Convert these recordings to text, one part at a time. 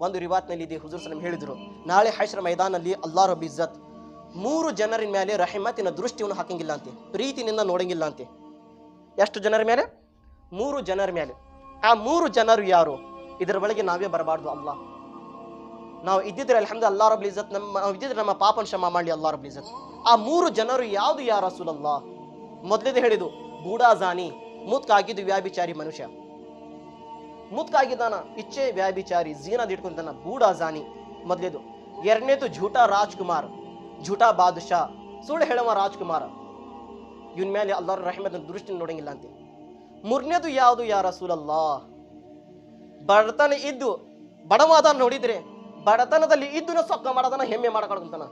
ಒಂದು ರಿವಾತ್ನಲ್ಲಿ ಇದೆ, ಹುಜೂರ್ ಸಲಂ ಹೇಳಿದ್ರು. ನಾಳೆ ಹೈಶ್ರ ಮೈದಾನಲ್ಲಿ ಅಲ್ಲಾ ರಬ್ ಇಜ್ಜತ್. ಮೂರು ಜನರಿನ ಮೇಲೆ ರಹಮತಿನ ದೃಷ್ಟಿಯನ್ನು ಹಾಕಂಗಿಲ್ಲ ಅಂತೆ, ಪ್ರೀತಿನಿಂದ ನೋಡಂಗಿಲ್ಲ ಅಂತೆ. ಎಷ್ಟು ಜನರ ಮೇಲೆ? ಮೂರು ಜನರ ಮೇಲೆ. ಆ ಮೂರು ಜನರು ಯಾರು? ಇದರ ಒಳಗೆ ನಾವೇ ಬರಬಾರ್ದು ಅಲ್ಲ ನಾವು ಇದ್ದಿದ್ರೆ ಅಲ್ಹಮ್ದು ಅಲ್ಲಾ ರಬ್ಲಿ ಇಜ್ಜತ್ ನಮ್ಮ, ನಾವು ಇದ್ದಿದ್ರೆ ನಮ್ಮ ಪಾಪನ ಕ್ಷಮ ಮಾಡಿ ಅಲ್ಲಾ ರಬ್ಲಿ ಇಜ್ಜತ್. ಆ ಮೂರು ಜನರು ಯಾವುದು ಯಾರ ಸುಲಲ್ಲ ಮೊದಲಿದೆ ಹೇಳಿದು ಬೂಡಾಜಾನಿ ಮೂತ್ಕಾಗಿದ್ದು ವ್ಯಾಭಿಚಾರಿ ಮನುಷ್ಯ. ಮುತ್ಕಾಗಿದ್ದಾನ ಇಚ್ಛೆ ವ್ಯಾಭಿಚಾರಿ ಜೀನದ ಬೂಡ ಜಾನಿ. ಮೊದಲೇದು, ಎರಡನೇದು ಝೂಟಾ ರಾಜ್ಕುಮಾರ್. ಝೂಟಾ ಬಾದುಷಾ, ಸುಳ್ಳು ಹೇಳುವ ರಾಜ್ಕುಮಾರ್. ಇವನ್ ಮೇಲೆ ಅಲ್ಲಾರ ರಹಮದ ದೃಷ್ಟಿ ನೋಡಂಗಿಲ್ಲ ಅಂತ. ಮೂರನೇದು ಯಾವುದು ಯಾರ ಸೂಲಲ್ಲ ಬಡತನ ಇದ್ದು ಬಡವಾದ ನೋಡಿದ್ರೆ, ಬಡತನದಲ್ಲಿ ಇದ್ದು ಸೊಕ್ಕ ಮಾಡೋದನ್ನ ಹೆಮ್ಮೆ ಮಾಡ್ಕೊಳ್ತಾನ.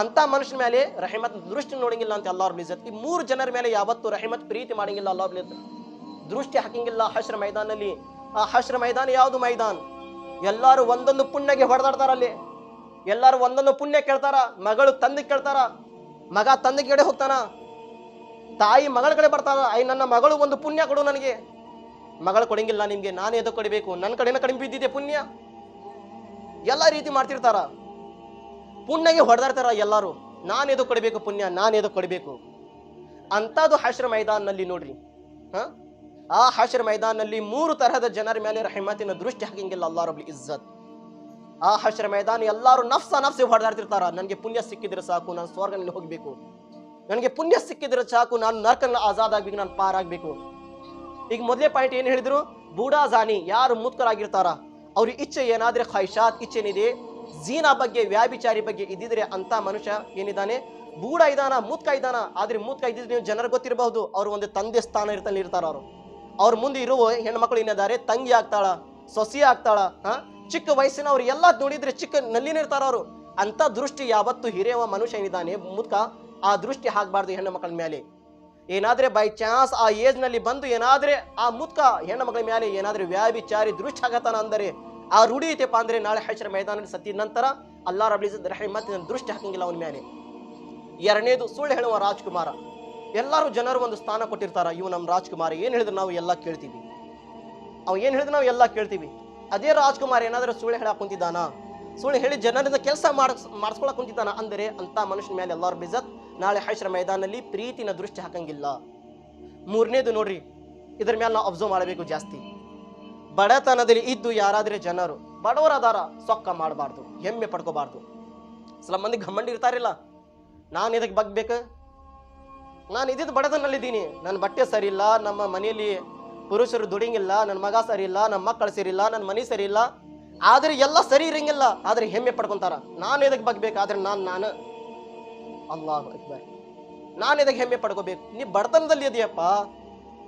ಅಂತ ಮನುಷ್ಯನ ಮೇಲೆ ರಹಮತ್ ದೃಷ್ಟಿ ನೋಡಂಗಿಲ್ಲ ಅಂತ ಅಲ್ಲಾಹ್ ಇಜ್ಜತ್. ಈ ಮೂರು ಜನರ ಮೇಲೆ ಯಾವತ್ತು ರಹಮತ್ ಪ್ರೀತಿ ಮಾಡಂಗಿಲ್ಲ ಅಲ್ಲಾಹ್ ಇಜ್ಜತ್. ದೃಷ್ಟಿ ಹಾಕಿಂಗಿಲ್ಲ ಹಶ್ರ ಮೈದಾನಲ್ಲಿ. ಆ ಹಶ್ರ ಮೈದಾನ ಯಾವುದು ಮೈದಾನ? ಎಲ್ಲರೂ ಒಂದೊಂದು ಪುಣ್ಯಗೆ ಹೊಡೆದಾಡ್ತಾರ ಅಲ್ಲಿ ಎಲ್ಲರೂ ಒಂದೊಂದು ಪುಣ್ಯ ಕೇಳ್ತಾರ, ಮಗಳು ತಂದೆ ಕೇಳ್ತಾರ, ಮಗ ತಂದೆ ಕಡೆ ಹೋಗ್ತಾನ. ತಾಯಿ ಮಗಳ ಕಡೆ ಬರ್ತಾರ ಐ ನನ್ನ ಮಗಳು ಒಂದು ಪುಣ್ಯ ಕೊಡು ನನಗೆ. ಮಗಳು ಕೊಡಂಗಿಲ್ಲ ನಿಮಗೆ, ನಾನು ಎದಕ್ಕೆ ಕೊಡಬೇಕು? ನನ್ನ ಕಡೆನ ಕಡಿಮೆ ಬಿದ್ದಿದೆ ಪುಣ್ಯ? ಎಲ್ಲ ರೀತಿ ಮಾಡ್ತಿರ್ತಾರ. ಪುಣ್ಯಗೆ ಹೊಡೆದಾಡ್ತಾರ ಎಲ್ಲರೂ. ನಾನು ಎದು ಕೊಡಬೇಕು ಪುಣ್ಯ? ನಾನು ಎದು ಕೊಡಬೇಕು? ಅಂಥದ್ದು ಹಶ್ರ ಮೈದಾನಲ್ಲಿ ನೋಡ್ರಿ. ಹ? ಆ ಹಶ್ರ ಮೈದಾನಲ್ಲಿ ಮೂರು ತರಹದ ಜನರ ಮೇಲೆ ರಹಿಮತಿನ ದೃಷ್ಟಿ ಹಾಕಿಂಗಿಲ್ಲ ಅಲ್ಲಾ ರಬ್ಲಿ ಇಜ್ಜತ್. ಆ ಹಶ್ರ ಮೈದಾನ ಎಲ್ಲರೂ ನಫ್ಸ ನಫ್ಸಿ ಹೊಡೆದಾಡ್ತಿರ್ತಾರ. ನನಗೆ ಪುಣ್ಯ ಸಿಕ್ಕಿದ್ರೆ ಸಾಕು, ನಾನು ಸ್ವರ್ಗನಲ್ಲಿ ಹೋಗ್ಬೇಕು. ನನಗೆ ಪುಣ್ಯ ಸಿಕ್ಕಿದ್ರೆ ಸಾಕು, ನಾನು ನರ್ಕನ ಆಜಾದ್ ಆಗ್ಬೇಕು, ನಾನು ಪಾರಾಗ್ಬೇಕು. ಈಗ ಮೊದಲೇ ಪಾಯಿಂಟ್ ಏನು ಹೇಳಿದ್ರು? ಬೂಡಾಜಾನಿ ಯಾರು ಮುತ್ಕರಾಗಿರ್ತಾರ? ಅವ್ರ ಇಚ್ಛೆ ಏನಾದ್ರೆ ಖಾಯಿಷಾತ್ ಇಚ್ಛೆ ಏನಿದೆ? ಜೀನಾ ಬಗ್ಗೆ, ವ್ಯಾಭಿಚಾರಿ ಬಗ್ಗೆ ಇದ್ದಿದ್ರೆ ಅಂತ ಮನುಷ್ಯ ಏನಿದ್ದಾನೆ? ಬೂಡ ಇದಾನ, ಮುತ್ಕ ಇದಾನ, ಆದ್ರೆ ಮುತ್ಕ ಇದ್ದಿದ್ರೆ ನೀವು ಜನರಿಗೆ ಗೊತ್ತಿರಬಹುದು, ಅವ್ರು ಒಂದು ತಂದೆ ಸ್ಥಾನ ಇರ್ತಲ್ಲಿ ಇರ್ತಾರ ಅವರು. ಅವ್ರ ಮುಂದೆ ಇರುವ ಹೆಣ್ಮಕ್ಳು ಏನಿದ್ದಾರೆ, ತಂಗಿ ಆಗ್ತಾಳ, ಸೊಸಿ ಆಗ್ತಾಳ, ಹಾ? ಚಿಕ್ಕ ವಯಸ್ಸಿನವ್ರು ಎಲ್ಲ ನೋಡಿದ್ರೆ ಚಿಕ್ಕ ನಲ್ಲಿನ ಇರ್ತಾರ ಅವರು. ಅಂತ ದೃಷ್ಟಿ ಯಾವತ್ತು ಹಿರಿಯವ ಮನುಷ್ಯ ಏನಿದ್ದಾನೆ, ಮುದ್ಕ ಆ ದೃಷ್ಟಿ ಹಾಕಬಾರ್ದು ಹೆಣ್ಣು ಮಕ್ಕಳ ಮೇಲೆ ಏನಾದ್ರೆ ಬೈ ಚಾನ್ಸ್ ಆ ಏಜ್ನಲ್ಲಿ ಬಂದು ಏನಾದ್ರೆ ಆ ಮುದ್ಕ ಹೆಣ್ಣು ಮಕ್ಕಳ ಮೇಲೆ ಏನಾದ್ರೆ ವ್ಯಾಭಿಚಾರಿ ದೃಷ್ಟಿ ಆಗತಾನ ಅಂದರೆ, ಆ ರೂಢಿ ಐತೆಪ್ಪ ಅಂದ್ರೆ ನಾಳೆ ಹೈಶರ ಮೈದಾನದಲ್ಲಿ ಸತ್ತಿದ ನಂತರ ಅಲ್ಲಾರ ರಬ್ಲಿಸ್ ಮತ್ತೆ ದೃಷ್ಟಿ ಹಾಕಂಗಿಲ್ಲ ಅವನ ಮೇಲೆ ಎರಡನೇದು ಸುಳ್ಳು ಹೇಳುವ ರಾಜ್ಕುಮಾರ. ಎಲ್ಲರೂ ಜನರು ಒಂದು ಸ್ಥಾನ ಕೊಟ್ಟಿರ್ತಾರ, ಇವು ನಮ್ಮ ರಾಜ್ಕುಮಾರಿ. ಏನು ಹೇಳಿದ್ರು ನಾವು ಎಲ್ಲ ಕೇಳ್ತೀವಿ. ಅವ್ ಏನು ಹೇಳಿದ್ರು ನಾವು ಎಲ್ಲ ಕೇಳ್ತೀವಿ. ಅದೇ ರಾಜ್ಕುಮಾರ್ ಏನಾದರೂ ಸುಳ್ಳು ಹೇಳಕ್ ಕುಂತಿದ್ದಾನ? ಸುಳ್ಳು ಹೇಳಿ ಜನರಿಂದ ಕೆಲಸ ಮಾಡಿಸ್ ಮಾಡಿಸ್ಕೊಳಕ್ ಕುಂತಿದ್ದಾನ? ಅಂದರೆ ಅಂತ ಮನುಷ್ಯನ ಮೇಲೆ ಎಲ್ಲರೂ ಬಿಜತ್ ನಾಳೆ ಹೈಶ್ರ ಮೈದಾನಲ್ಲಿ ಪ್ರೀತಿನ ದೃಷ್ಟಿ ಹಾಕಂಗಿಲ್ಲ. ಮೂರನೇದು ನೋಡ್ರಿ, ಇದ್ರ ಮೇಲೆ ನಾವು ಅಬ್ಸರ್ವ್ ಮಾಡಬೇಕು ಜಾಸ್ತಿ. ಬಡತನದಲ್ಲಿ ಇದ್ದು ಯಾರಾದರೆ ಜನರು, ಬಡವರಾದಾರ ಸೊಕ್ಕ ಮಾಡಬಾರ್ದು, ಹೆಮ್ಮೆ ಪಡ್ಕೋಬಾರ್ದು. ಸಲ ಮಂದಿ ಘಮ್ಮಂಡಿ ಇರ್ತಾರಿಲ್ಲ. ನಾನು ಇದಕ್ಕೆ ಬಗ್ಬೇಕು? ನಾನು ಇದ್ದಿದ್ದು ಬಡತನಲ್ಲಿದ್ದೀನಿ ನನ್ನ ಬಟ್ಟೆ ಸರಿ ಇಲ್ಲ ನಮ್ಮ ಮನೆಯಲ್ಲಿ ಪುರುಷರು ದುಡಿಂಗಿಲ್ಲ, ನನ್ನ ಮಗ ಸರಿ ಇಲ್ಲ ನಮ್ಮ ಮಕ್ಕಳು ಸರಿಯಿಲ್ಲ, ನನ್ನ ಮನೆ ಸರಿ ಇಲ್ಲ ಆದರೆ ಎಲ್ಲ ಸರಿ ಇರಂಗಿಲ್ಲ. ಆದರೆ ಹೆಮ್ಮೆ ಪಡ್ಕೊಂತಾರ. ನಾನು ಇದಕ್ಕೆ ಬಗ್ಬೇಕು? ಆದ್ರೆ ನಾನು ನಾನು. ಅಲ್ಲಾಹು ಅಕ್ಬರ್. ನಾನು ಇದಕ್ಕೆ ಹೆಮ್ಮೆ ಪಡ್ಕೋಬೇಕು? ನೀವು ಬಡತನದಲ್ಲಿ ಇದೆಯಪ್ಪ.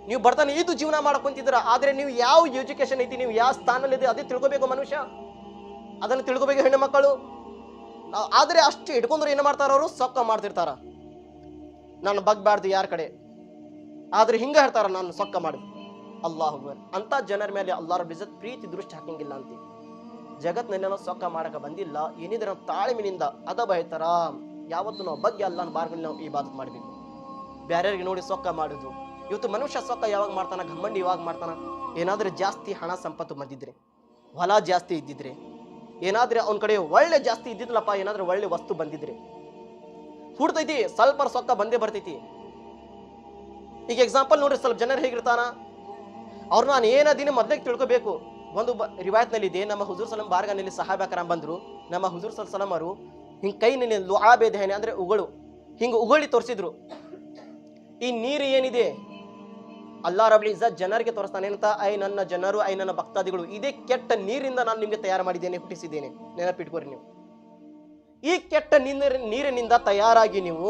ನೀವು ಬಡತನ ಇದು ಜೀವನ ಮಾಡ್ಕೊಂತಿದ್ದೀರ ಆದರೆ ನೀವು ಯಾವ ಎಜುಕೇಶನ್ ಐತಿ, ನೀವು ಯಾವ ಸ್ಥಾನದಲ್ಲಿ ಅದೇ ತಿಳ್ಕೊಬೇಕು ಮನುಷ್ಯ. ಅದನ್ನು ತಿಳ್ಕೊಬೇಕು ಹೆಣ್ಣು ಮಕ್ಕಳು. ಆದರೆ ಆದ್ರೆ ಅಷ್ಟು ಇಟ್ಕೊಂಡ್ರೆ ಏನು ಮಾಡ್ತಾರ ಅವರು? ಸೊಕ್ಕ ಮಾಡ್ತಿರ್ತಾರ. ನಾನು ಬಗ್ಬಾರ್ದು ಯಾರ ಕಡೆ? ಆದ್ರೆ ಹಿಂಗ ಹೇಳ್ತಾರ ನಾನು ಸೊಕ್ಕ ಮಾಡಿ ಅಲ್ಲಾಹು ಅಂತ ಜನರ ಮೇಲೆ ಅಲ್ಲಾರ ಬಿಜತ್ ಪ್ರೀತಿ ದೃಷ್ಟಿ ಹಾಕಂಗಿಲ್ಲ ಅಂತ ಜಗತ್ನಲ್ಲಿ ನಾನು ಸೊಕ್ಕ ಮಾಡಕ ಬಂದಿಲ್ಲ, ಏನಿದ್ರೆ ನಾವು ತಾಳ್ಮಿನಿಂದ ಅದ ಬಯತರ ಯಾವತ್ತು ನಾವು ಬಗ್ಗೆ ಅಲ್ಲನ ಬಾರ್ಗಲ್ಲಿ ನಾವು ಈ ಬಾತ್ ಮಾಡಬೇಕು. ಬ್ಯಾರ್ಯಾರಿಗೆ ನೋಡಿ ಸೊಕ್ಕ ಮಾಡುದು. ಇವತ್ತು ಮನುಷ್ಯ ಸೊಕ್ಕ ಯಾವಾಗ ಮಾಡ್ತಾನ ಘಮಂಡಿ ಯಾವಾಗ ಮಾಡ್ತಾನ? ಏನಾದ್ರೆ ಜಾಸ್ತಿ ಹಣ ಸಂಪತ್ತು ಬಂದಿದ್ರೆ, ಹೊಲ ಜಾಸ್ತಿ ಇದ್ದಿದ್ರೆ, ಏನಾದ್ರೆ ಅವನ ಕಡೆ ಒಳ್ಳೆ ಜಾಸ್ತಿ ಇದ್ದಿದ್ಲಪ್ಪ, ಏನಾದ್ರೆ ಒಳ್ಳೆ ವಸ್ತು ಬಂದಿದ್ರೆ ಹುಡ್ತೈತಿ, ಸ್ವಲ್ಪ ಸೊಕ್ಕ ಬಂದೇ ಬರ್ತೈತಿ. ಈಗ ಎಕ್ಸಾಂಪಲ್ ನೋಡ್ರಿ, ಸ್ವಲ್ಪ ಜನರು ಹೇಗಿರ್ತಾನ ಅವ್ರು ನಾನು ಏನಾದಿನ ಮೊದ್ಲೇ ತಿಳ್ಕೊಬೇಕು. ಒಂದು ಬ ರಿವಾಯತ್ನಲ್ಲಿ ಇದೆ ನಮ್ಮ ಹುಜೂರ್ ಸಲಂ ಬಾರ್ಗನಲ್ಲಿ ಸಹಾಬಕರಾಮ್ ಬಂದ್ರು. ನಮ್ಮ ಹುಜೂರ್ ಸಲ್ ಸಲಂ ಅವರು ಹಿಂಗೆ ಕೈನಲ್ಲಿ ಲುಆಬೇದಹನೆ ಅಂದ್ರೆ ಉಗಳು, ಹಿಂಗೆ ಉಗಳಿ ತೋರಿಸಿದ್ರು. ಈ ನೀರು ಏನಿದೆ? ಅಲ್ಲಾ ರಬ್ಲಿ ಇಜ್ಜತ್ ಜನರಿಗೆ ತೋರಿಸ್ತಾನೆ ಅಂತ ಐ ನನ್ನ ಜನರು, ಐ ನನ್ನ ಭಕ್ತಾದಿಗಳು, ಇದೇ ಕೆಟ್ಟ ನೀರಿಂದ ನಾನು ನಿಮಗೆ ತಯಾರು ಮಾಡಿದ್ದೇನೆ, ಹುಟ್ಟಿಸಿದ್ದೇನೆ. ನೆನಪಿಟ್ಕೋರಿ ನೀವು. ಈ ಕೆಟ್ಟ ನೀರ ನೀರಿನಿಂದ ತಯಾರಾಗಿ ನೀವು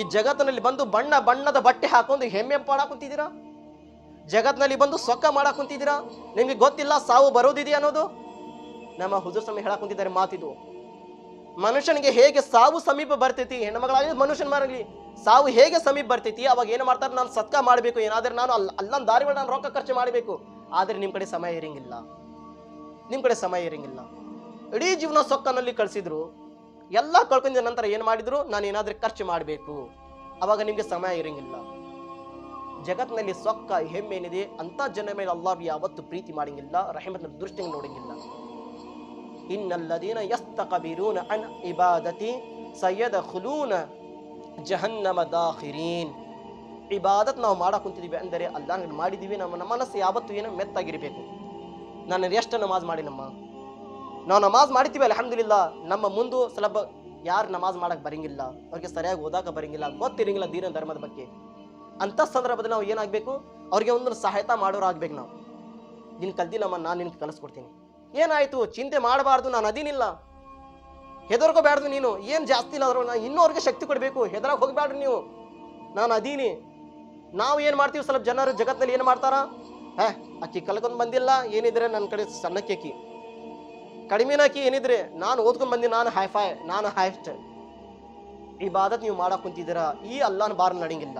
ಈ ಜಗತ್ತಿನಲ್ಲಿ ಬಂದು ಬಣ್ಣ ಬಣ್ಣದ ಬಟ್ಟೆ ಹಾಕೊಂಡು ಹೆಮ್ಮೆ ಪಡಾಕ್ ಜಗತ್ತಿನಲ್ಲಿ ಬಂದು ಸೊಕ್ಕ ಮಾಡಕ್ ಕುಂತಿದ್ದೀರಾ ನಿಮ್ಗೆ ಗೊತ್ತಿಲ್ಲ ಸಾವು ಬರೋದಿದೆಯಾ ಅನ್ನೋದು? ನಮ್ಮ ಹುಜೂರ್ ಸಮಯ ಹೇಳಕ್ ಕುಂತಿದ್ದಾರೆ ಮಾತಿದು. ಮನುಷ್ಯನಿಗೆ ಹೇಗೆ ಸಾವು ಸಮೀಪ ಬರ್ತೈತಿ, ಹೆಣ್ಮಗಳಾಗಲಿ ಮನುಷ್ಯನ ಮಾರಾಗಲಿ, ಸಾವು ಹೇಗೆ ಸಮೀಪ ಬರ್ತೈತಿ, ಅವಾಗ ಏನು ಮಾಡ್ತಾರೆ? ನಾನು ಸತ್ಕ ಮಾಡಬೇಕು, ಏನಾದ್ರೆ ನಾನು ಅಲ್ಲ ಅಲ್ಲೊಂದು ದಾರಿ ನಾನು ರೊಕ್ಕ ಖರ್ಚು ಮಾಡಬೇಕು. ಆದರೆ ನಿಮ್ಮ ಕಡೆ ಸಮಯ ಇರಂಗಿಲ್ಲ. ನಿಮ್ಮ ಕಡೆ ಸಮಯ ಇರಂಗಿಲ್ಲ. ಇಡೀ ಜೀವನ ಸೊಕ್ಕನಲ್ಲಿ ಕಳಿಸಿದ್ರು ಎಲ್ಲ ಕಳ್ಕೊಂಡ ನಂತರ ಏನು ಮಾಡಿದ್ರು? ನಾನು ಏನಾದರೂ ಖರ್ಚು ಮಾಡಬೇಕು. ಅವಾಗ ನಿಮಗೆ ಸಮಯ ಇರಂಗಿಲ್ಲ. ಜಗತ್ತಿನಲ್ಲಿ ಸೊಕ್ಕ ಹೆಮ್ಮೆ ಏನಿದೆ? ಅಂತ ಜನ ಮೇಲೆ ಅಲ್ಲಾಹ್ ಯಾವತ್ತು ಪ್ರೀತಿ ಮಾಡಂಗಿಲ್ಲ, ರಹಿಮತ್ನ ದೃಷ್ಟಿಗೆ ನೋಡಂಗಿಲ್ಲ. ಇನ್ನಲ್ಲದೀನ ಯಸ್ತಕಬಿರೂನ ಅನ್ ಇಬಾದತಿ ಸಯ್ಯದ ಖುಲೂನ ಜಹನ್ನಮ ದಾಹಿರೀನ್ ಇಬಾದತ್ ನಾವು ಮಾಡಕ್ ಕುಂತಿದ್ದೀವಿ ಅಂದರೆ ಅಲ್ಲಾಹ್ ಮಾಡಿದ್ದೀವಿ ನಮ್ಮ ನಮ್ಮ ಮನಸ್ಸು ಯಾವತ್ತೂ ಏನೋ ಮೆತ್ತಾಗಿರಬೇಕು. ನಾನು ಎಷ್ಟು ನಮಾಜ್ ಮಾಡಿ ನಮ್ಮ ನಾವು ನಮಾಜ್ ಮಾಡ್ತೀವಿ ಅಲ್ಹಮ್ದುಲಿಲ್ಲ. ನಮ್ಮ ಮುಂದೆ ಸ್ವಲ್ಪ ಯಾರು ನಮಾಜ್ ಮಾಡಕ್ ಬರಂಗಿಲ್ಲ, ಅವ್ರಿಗೆ ಸರಿಯಾಗಿ ಓದಾಕ ಬರಂಗಿಲ್ಲ, ಗೊತ್ತಿರಂಗಿಲ್ಲ ದೀನ ಧರ್ಮದ ಬಗ್ಗೆ. ಅಂತ ಸಂದರ್ಭದಲ್ಲಿ ನಾವು ಏನಾಗಬೇಕು? ಅವ್ರಿಗೆ ಒಂದೊಂದು ಸಹಾಯತ ಮಾಡೋರು ಆಗ್ಬೇಕು ನಾವು. ನಿನ್ ಕಲ್ತಿಲ್ಲಮ್ಮ ನಾನು ನಿನ್ಗೆ ಕಲಿಸ್ಕೊಡ್ತೀನಿ. ಏನಾಯ್ತು? ಚಿಂತೆ ಮಾಡಬಾರ್ದು, ನಾನು ಅದೀನಿಲ್ಲ. ಹೆದರ್ಕೋಬ್ಯಾಡ್ದು ನೀನು. ಏನು ಜಾಸ್ತಿ ಇಲ್ಲ ನಾನು ಇನ್ನೂ ಅವ್ರಿಗೆ ಶಕ್ತಿ ಕೊಡಬೇಕು. ಹೆದರಾಗ ಹೋಗ್ಬೇಡ್ರಿ ನೀವು. ನಾನು ಅದೀನಿ. ನಾವು ಏನು ಮಾಡ್ತೀವಿ? ಸ್ವಲ್ಪ ಜನರು ಜಗತ್ತಿನಲ್ಲಿ ಏನು ಮಾಡ್ತಾರ? ಹೇ, ಅಕ್ಕಿ ಕಲ್ಕೊಂಡ್ ಬಂದಿಲ್ಲ. ಏನಿದ್ರೆ ನನ್ನ ಕಡೆ ಸಣ್ಣಕ್ಕೆ ಅಕ್ಕಿ. ಕಡಿಮೆನಾಕಿ ಏನಿದ್ರೆ ನಾನು ಓದ್ಕೊಂಡ್ ಬಂದಿ, ನಾನು ಹೈಫೈ ನಾನು ಹೈಸ್ಟ್ ಈ ಬಾದತ್ ನೀವು ಮಾಡಕ್ ಕುಂತಿದ್ದೀರಾ, ಈ ಅಲ್ಲಾನ ಬಾರ್ ನಡಂಗಿಲ್ಲ